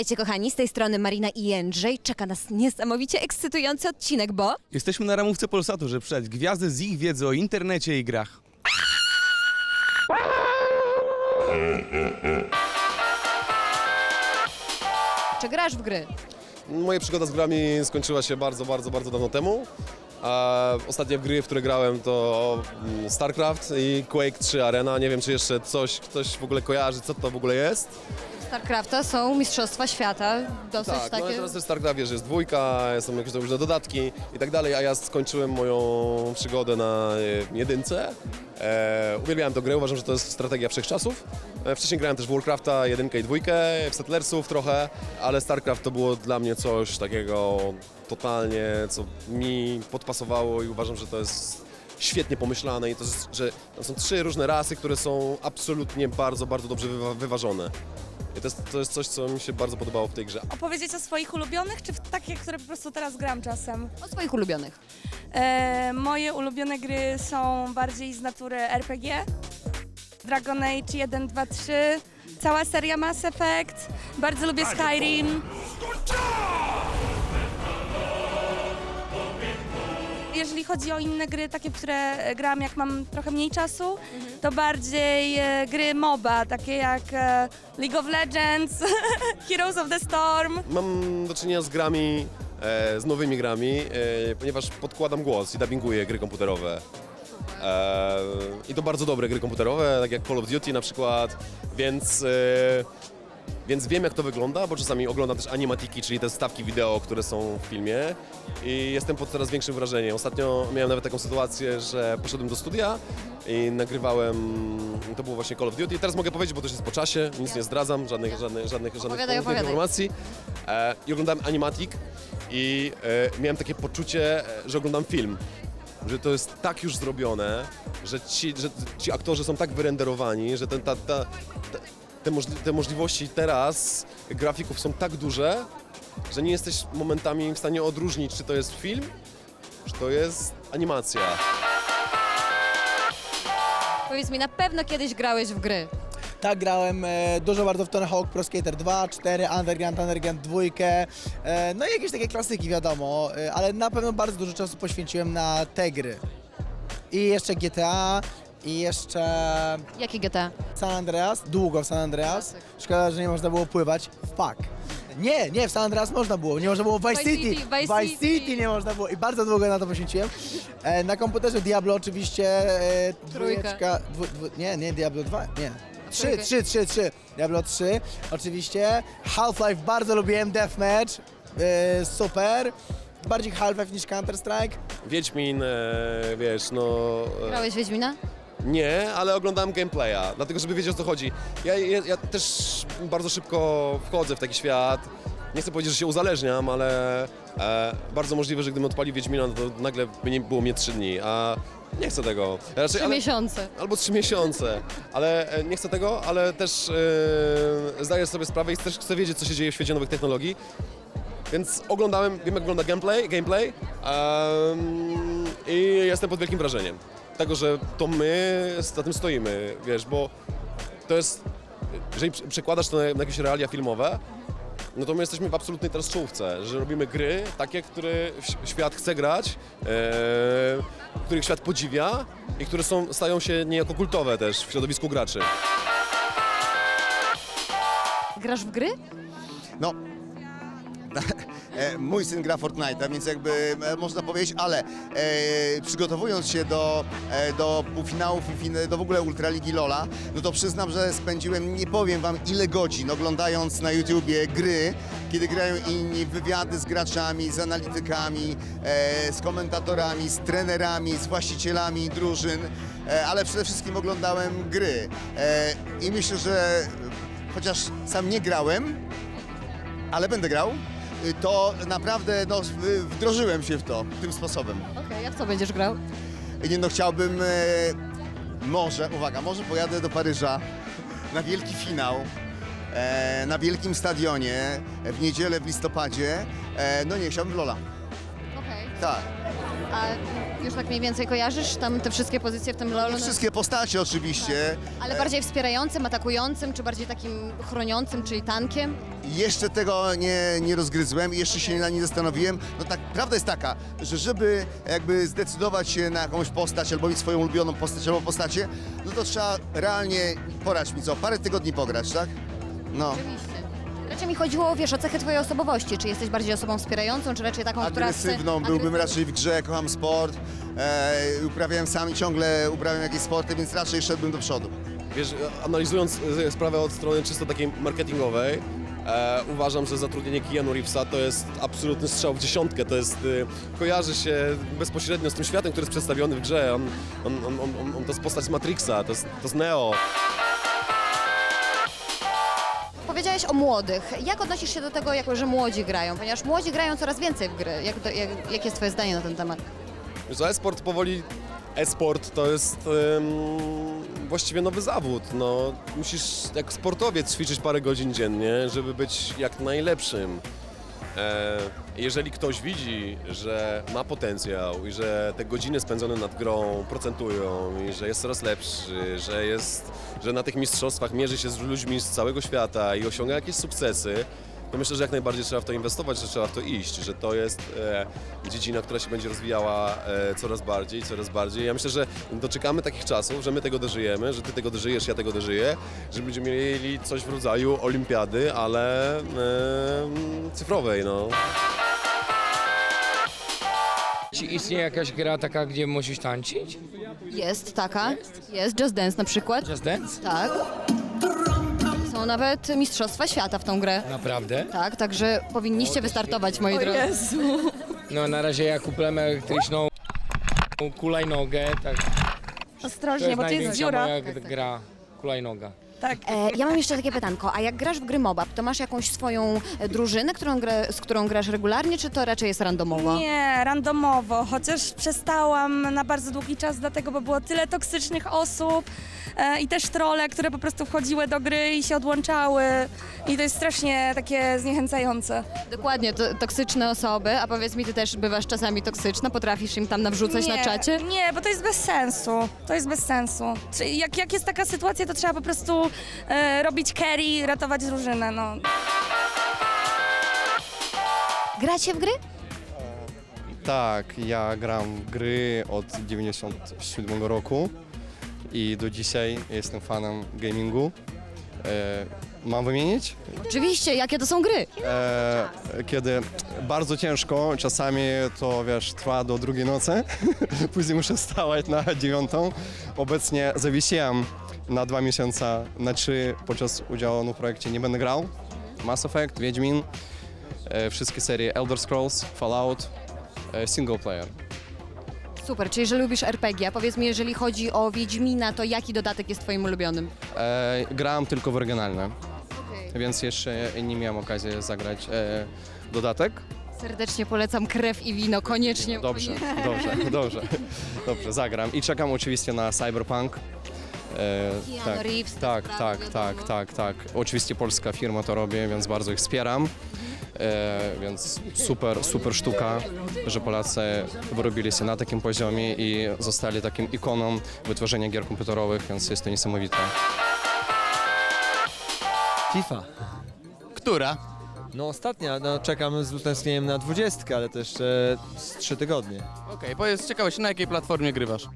Witajcie kochani, z tej strony Marina i Jędrzej. Czeka nas niesamowicie ekscytujący odcinek, bo Jesteśmy na ramówce Polsatu, żeby przydać gwiazdy z ich wiedzy o internecie i grach. czy grasz w gry? Moja przygoda z grami skończyła się bardzo, bardzo, bardzo dawno temu. A ostatnie gry, w które grałem to mm, StarCraft i Quake 3 Arena. Nie wiem, czy jeszcze coś ktoś w ogóle kojarzy, co to w ogóle jest. StarCrafta są Mistrzostwa Świata, dosyć Tak, no takie... ale teraz też StarCraft, wiesz, jest dwójka, są jakieś różne dodatki i tak dalej, a ja skończyłem moją przygodę na e, jedynce. E, uwielbiałem tę grę, uważam, że to jest strategia wszechczasów. E, wcześniej grałem też w Warcrafta, jedynkę i dwójkę, w Settlersów trochę, ale StarCraft to było dla mnie coś takiego totalnie, co mi podpasowało i uważam, że to jest świetnie pomyślane i to jest, że tam są trzy różne rasy, które są absolutnie bardzo, bardzo dobrze wywa- wyważone. I to jest, to jest coś, co mi się bardzo podobało w tej grze. opowiedzieć o swoich ulubionych, czy w takie, które po prostu teraz gram czasem? O swoich ulubionych. E, moje ulubione gry są bardziej z natury RPG. Dragon Age 1, 2, 3, cała seria Mass Effect. Bardzo lubię Skyrim. Jeżeli chodzi o inne gry, takie, w które gram jak mam trochę mniej czasu, to bardziej e, gry MOBA, takie jak e, League of Legends, Heroes of the Storm. Mam do czynienia z grami, e, z nowymi grami, e, ponieważ podkładam głos i dubbinguję gry komputerowe. E, I to bardzo dobre gry komputerowe, tak jak Call of Duty na przykład, więc, e, więc wiem jak to wygląda, bo czasami oglądam też animatiki, czyli te stawki wideo, które są w filmie i jestem pod coraz większym wrażeniem. Ostatnio miałem nawet taką sytuację, że poszedłem do studia i nagrywałem, to było właśnie Call of Duty. Teraz mogę powiedzieć, bo to już jest po czasie, nic nie zdradzam, żadnych, żadnych, żadnych, żadnych Opowiadaj, konkretnych opowiadaj. informacji. E, I oglądałem animatik i e, miałem takie poczucie, e, że oglądam film. Że to jest tak już zrobione, że ci, że ci aktorzy są tak wyrenderowani, że ten, ta, ta, ta, te, możli te możliwości teraz grafików są tak duże, że nie jesteś momentami w stanie odróżnić, czy to jest film, czy to jest animacja. Powiedz mi, na pewno kiedyś grałeś w gry. Tak, grałem e, dużo bardzo w Tony Hawk Pro Skater 2, 4, Underground, Underground 2, e, no i jakieś takie klasyki wiadomo, e, ale na pewno bardzo dużo czasu poświęciłem na te gry. I jeszcze GTA, i jeszcze Jakie GTA? San Andreas, długo w San Andreas. Klasyk. Szkoda, że nie można było pływać. Fuck. Nie, nie, w San Andreas można było, nie można było w Vice Vice City. City, Vice Vice City. City nie można było i bardzo długo na to poświęciłem. E, na komputerze Diablo oczywiście, e, Trójka. dwójeczka, dwu, dwu, nie, nie, Diablo 2, nie. Trzy, trójkę? trzy, trzy, trzy. Diablo 3, oczywiście. Half-Life bardzo lubiłem, Deathmatch, e, super. Bardziej Half-Life niż Counter-Strike. Wiedźmin, e, wiesz, no... e, Grałeś Wiedźmina? Nie, ale oglądałem gameplaya, dlatego żeby wiedzieć o co chodzi. Ja, ja, ja też bardzo szybko wchodzę w taki świat. Nie chcę powiedzieć, że się uzależniam, ale e, bardzo możliwe, że gdybym odpalił Wiedźmina, no to nagle by nie było mnie trzy dni, a nie chcę tego. Raczej, Trzy ale, miesiące. albo trzy miesiące, ale e, nie chcę tego, ale też e, zdaję sobie sprawę i też chcę wiedzieć, co się dzieje w świecie nowych technologii. Więc oglądałem, wiem jak wygląda gameplay, gameplay em, i jestem pod wielkim wrażeniem tego, że to my za tym stoimy, wiesz, bo to jest, jeżeli przekładasz to na, na jakieś realia filmowe, no to my jesteśmy w absolutnej teraz czołówce, że robimy gry takie, które świat chce grać, e, których świat podziwia i które są, stają się niejako kultowe też w środowisku graczy. Grasz w gry? No. E, Mój syn gra Fortnite'a, więc jakby e, można powiedzieć, ale e, przygotowując się do, e, do półfinałów i fin- do w ogóle Ultraligi Lola, no to przyznam, że spędziłem, nie powiem wam ile godzin oglądając na YouTubie gry, kiedy grają inni, wywiady z graczami, z analitykami, e, z komentatorami, z trenerami, z właścicielami drużyn, e, ale przede wszystkim oglądałem gry. E, I myślę, że chociaż sam nie grałem, ale będę grał, to naprawdę no, wdrożyłem się w to tym sposobem. Okej, a w co będziesz grał? Nie no, chciałbym, e, może, uwaga, może pojadę do Paryża na wielki finał, e, na wielkim stadionie, w niedzielę w listopadzie. E, no nie, chciałbym w Lola. Okej. Tak. A Już tak mniej więcej kojarzysz tam te wszystkie pozycje w tym LoLu? No, Wszystkie postacie oczywiście. Ale bardziej wspierającym, atakującym, czy bardziej takim chroniącym, czyli tankiem? Jeszcze tego nie, nie rozgryzłem i jeszcze się na nie zastanowiłem. No tak, prawda jest taka, że żeby jakby zdecydować się na jakąś postać albo mieć swoją ulubioną postać albo postacie, no to trzeba realnie, poradź mi co, parę tygodni pograć, tak? No. Oczywiście. Raczej mi chodziło, wiesz, o cechy twojej osobowości. Czy jesteś bardziej osobą wspierającą, czy raczej taką, która chce... Agresywną, byłbym agresywną? raczej w grze, kocham sport, e, uprawiałem sam i ciągle uprawiam jakieś sporty, więc raczej szedłbym do przodu. Wiesz, analizując e, sprawę od strony czysto takiej marketingowej, e, uważam, że zatrudnienie Keanu Reevesa to jest absolutny strzał w dziesiątkę. To jest, e, kojarzy się bezpośrednio z tym światem, który jest przedstawiony w grze. On, on, on, on, on, on to jest postać z Matrixa, to jest, to jest Neo. Powiedziałeś o młodych. Jak odnosisz się do tego, jako, że młodzi grają? Ponieważ młodzi grają coraz więcej w gry. Jak, jak, jakie jest twoje zdanie na ten temat? Co, e-sport powoli, e-sport to jest em, właściwie nowy zawód. No, musisz jak sportowiec ćwiczyć parę godzin dziennie, żeby być jak najlepszym. E, jeżeli ktoś widzi, że ma potencjał i że te godziny spędzone nad grą procentują i że jest coraz lepszy, że, jest, że na tych mistrzostwach mierzy się z ludźmi z całego świata i osiąga jakieś sukcesy, to myślę, że jak najbardziej trzeba w to inwestować, że trzeba w to iść, że to jest e, dziedzina, która się będzie rozwijała e, coraz bardziej, coraz bardziej. Ja myślę, że doczekamy takich czasów, że my tego dożyjemy, że ty tego dożyjesz, ja tego dożyję, że będziemy mieli coś w rodzaju olimpiady, ale cyfrowej, no. Czy istnieje jakaś gra taka, gdzie musisz tańczyć? Jest taka. Jest Just Dance na przykład. Just Dance? Tak. Są nawet Mistrzostwa Świata w tą grę. Naprawdę? Tak, także powinniście wystartować, moi drodzy. No na razie ja kupiłem elektryczną kulajnogę, tak. To Ostrożnie, jest bo to jest największa dziura. moja g- gra kulajnoga. Tak. E, ja mam jeszcze takie pytanko, a jak grasz w gry MOBA, to masz jakąś swoją e, drużynę, którą gra, z którą grasz regularnie, czy to raczej jest randomowo? Nie, randomowo, chociaż przestałam na bardzo długi czas, dlatego, bo było tyle toksycznych osób e, i też trolle, które po prostu wchodziły do gry i się odłączały i to jest strasznie takie zniechęcające. Dokładnie, to, toksyczne osoby, a powiedz mi, ty też bywasz czasami toksyczna, potrafisz im tam nawrzucać nie, na czacie? Nie, bo to jest bez sensu, to jest bez sensu. Czy Jak, jak jest taka sytuacja, to trzeba po prostu e, robić carry, ratować drużynę, no. Gracie w gry? Tak, ja gram w gry od 97 roku i do dzisiaj jestem fanem gamingu. E, mam wymienić? Oczywiście, jakie to są gry? E, kiedy bardzo ciężko, czasami to wiesz, trwa do drugiej nocy, później muszę wstawać na dziewiątą. Obecnie zawiesiłem na dwa miesiące, na trzy podczas udziału w projekcie nie będę grał. Mass Effect, Wiedźmin, e, wszystkie serie Elder Scrolls, Fallout, e, single player. Super, czyli że lubisz RPG, a powiedz mi, jeżeli chodzi o Wiedźmina, to jaki dodatek jest twoim ulubionym? E, grałem tylko w oryginalne, więc jeszcze nie miałem okazji zagrać e, dodatek. Serdecznie polecam Krew i Wino, koniecznie. Dobrze, dobrze, dobrze, dobrze, zagram. I czekam oczywiście na Cyberpunk. E, Keanu Reeves, te tak, sprawy, tak, tak, wiadomo. tak, tak. Oczywiście polska firma to robi, więc bardzo ich wspieram. E, więc super, super sztuka, że Polacy wyrobili się na takim poziomie i zostali takim ikoną wytworzenia gier komputerowych, więc jest to niesamowite. FIFA. Która? No ostatnia, no czekam z utęsknieniem na dwudziestkę, ale to jeszcze z trzy tygodnie. Okej, powiedz z ciekawości, na jakiej platformie grywasz?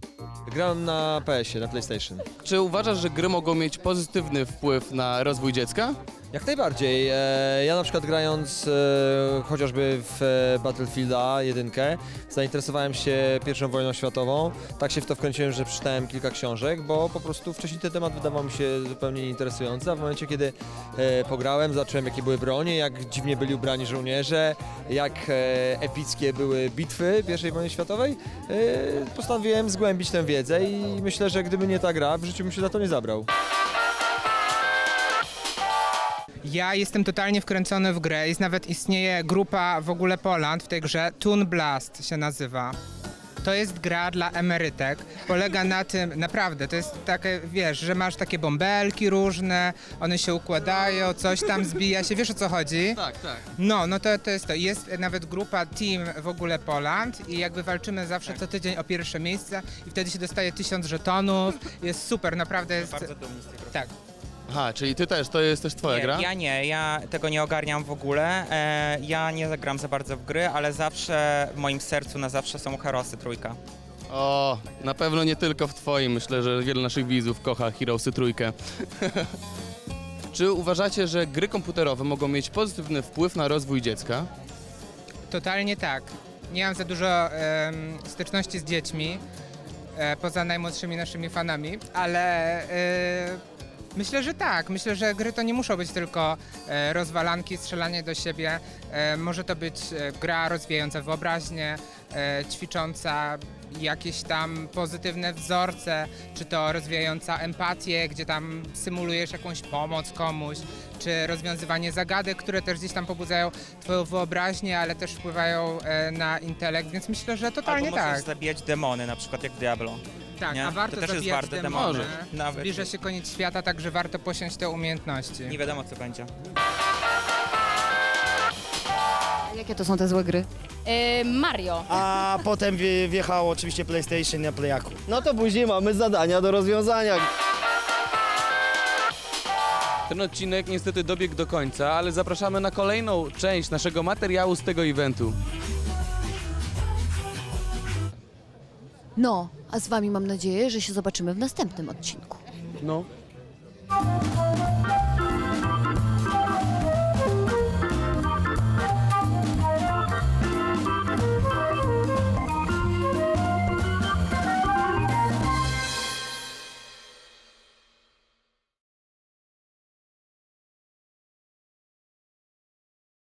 Grałem na PS-ie, na PlayStation. Czy uważasz, że gry mogą mieć pozytywny wpływ na rozwój dziecka? Jak najbardziej. E, ja na przykład grając e, chociażby w e, Battlefielda 1, zainteresowałem się pierwszą wojną światową. Tak się w to wkręciłem, że przeczytałem kilka książek, bo po prostu wcześniej ten temat wydawał mi się zupełnie nieinteresujący, a w momencie, kiedy pograłem, zacząłem jakie były bronie, jak dziwnie byli ubrani żołnierze, jak epickie były bitwy I wojny światowej, postanowiłem zgłębić tę wiedzę i myślę, że gdyby nie ta gra, w życiu bym się za to nie zabrał. Ja jestem totalnie wkręcony w grę. Jest nawet istnieje grupa w ogóle Poland w tej grze. Toon Blast się nazywa. To jest gra dla emerytek. Polega na tym, naprawdę, to jest takie, wiesz, że masz takie bąbelki różne, one się układają, coś tam zbija się, wiesz o co chodzi? Tak, tak. No, no to, to jest to. Jest nawet grupa Team w ogóle Poland i jakby walczymy zawsze co tydzień o pierwsze miejsce i wtedy się dostaje tysiąc żetonów. Jest super, naprawdę jest... Bardzo tego. Tak. Aha, czyli ty też, to jest też twoja Nie, gra? ja nie, ja tego nie ogarniam w ogóle. E, ja nie zagram za bardzo w gry, ale zawsze w moim sercu na zawsze są Herosy trójka. O, na pewno nie tylko w twoim. Myślę, że wielu naszych widzów kocha Heroesy trójkę. Czy uważacie, że gry komputerowe mogą mieć pozytywny wpływ na rozwój dziecka? Totalnie tak. Nie mam za dużo em, styczności z dziećmi, e, poza najmłodszymi naszymi fanami, ale e, myślę, że tak. Myślę, że gry to nie muszą być tylko e, rozwalanki, strzelanie do siebie. E, może to być e, gra rozwijająca wyobraźnię, e, ćwicząca jakieś tam pozytywne wzorce, czy to rozwijająca empatię, gdzie tam symulujesz jakąś pomoc komuś, czy rozwiązywanie zagadek, które też gdzieś tam pobudzają twoją wyobraźnię, ale też wpływają e, na intelekt, więc myślę, że totalnie Albo możesz tak. zabijać demony, na przykład jak w Diablo. Tak, nie? a warto To też jest zabijać warte demony. demony. Nawet. Zbliża się koniec świata, także warto posiąść te umiejętności. Nie wiadomo co będzie. Jakie to są te złe gry? Mario. A potem wjechało oczywiście PlayStation na Playaku. No to później mamy zadania do rozwiązania. Ten odcinek niestety dobiegł do końca, ale zapraszamy na kolejną część naszego materiału z tego eventu. No, a z wami mam nadzieję, że się zobaczymy w następnym odcinku. No.